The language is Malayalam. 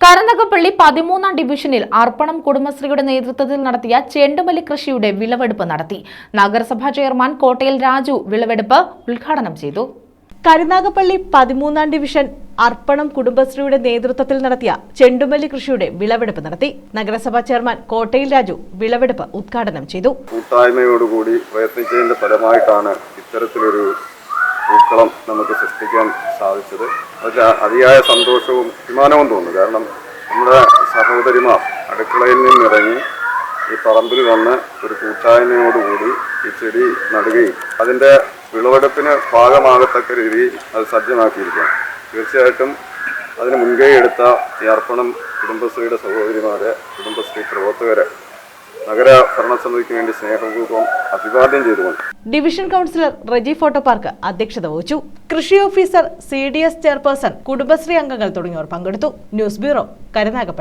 കരനകപ്പള്ളി പതിമൂന്നാം ഡിവിഷനിൽ അർപ്പണം കുടുംബശ്രീയുടെ നേതൃത്വത്തിൽ നടത്തിയ ചെണ്ടുമല്ലി കൃഷിയുടെ വിളവെടുപ്പ് നടത്തി. നഗരസഭാ ചെയർമാൻ കോട്ടയിൽ രാജു വിളവെടുപ്പ് ഉദ്ഘാടനം ചെയ്തു. കരുനാഗപ്പള്ളി പതിമൂന്നാം ഡിവിഷൻ അർപ്പണം കുടുംബശ്രീയുടെ നേതൃത്വത്തിൽ നടത്തിയ ചെണ്ടുമല്ലി കൃഷിയുടെ വിളവെടുപ്പ് നടത്തി. നഗരസഭാ ചെയർമാൻ കോട്ടയിൽ രാജു വിളവെടുപ്പ് ഉദ്ഘാടനം ചെയ്തു. കൂട്ടായ്മയോടുകൂടി പ്രയത്നിച്ചതിന്റെ ഫലമായിട്ടാണ് ഇത്തരത്തിലൊരു പൂക്കളം നമുക്ക് സൃഷ്ടിക്കാൻ സാധിച്ചത്. അതിൽ അതിയായ സന്തോഷവും അഭിമാനവും തോന്നുന്നു കാരണം നമ്മുടെ സഹോദരിമാർ അടുക്കളയിൽ നിന്നിറങ്ങി ഈ പറമ്പിൽ വന്ന് ഒരു കൂട്ടായ്മയോടുകൂടി ഈ ചെടി നടുകയും അതിന്റെ വിളവെടുപ്പിന് ഭാഗമാകത്തക്ക രീതിയിൽ അത് സജ്ജമാക്കിയിരിക്കുകയാണ്. തീർച്ചയായിട്ടും അതിന് മുൻകൈ എടുത്ത ഈ അർപ്പണം കുടുംബശ്രീയുടെ സഹോദരിമാരെ കുടുംബശ്രീ പ്രവർത്തകരെ നഗര വേണ്ടി സ്നേഹപൂർവം അഭിവാദ്യം ചെയ്തുകൊണ്ട്. Division councillor Reji photo park അധ്യക്ഷത വഹിച്ചു. കൃഷി officer C D S chairperson Kudumbashree അംഗങ്ങൾ തുടങ്ങിയവർ പങ്കെടുത്തു. News bureau Karunagappally.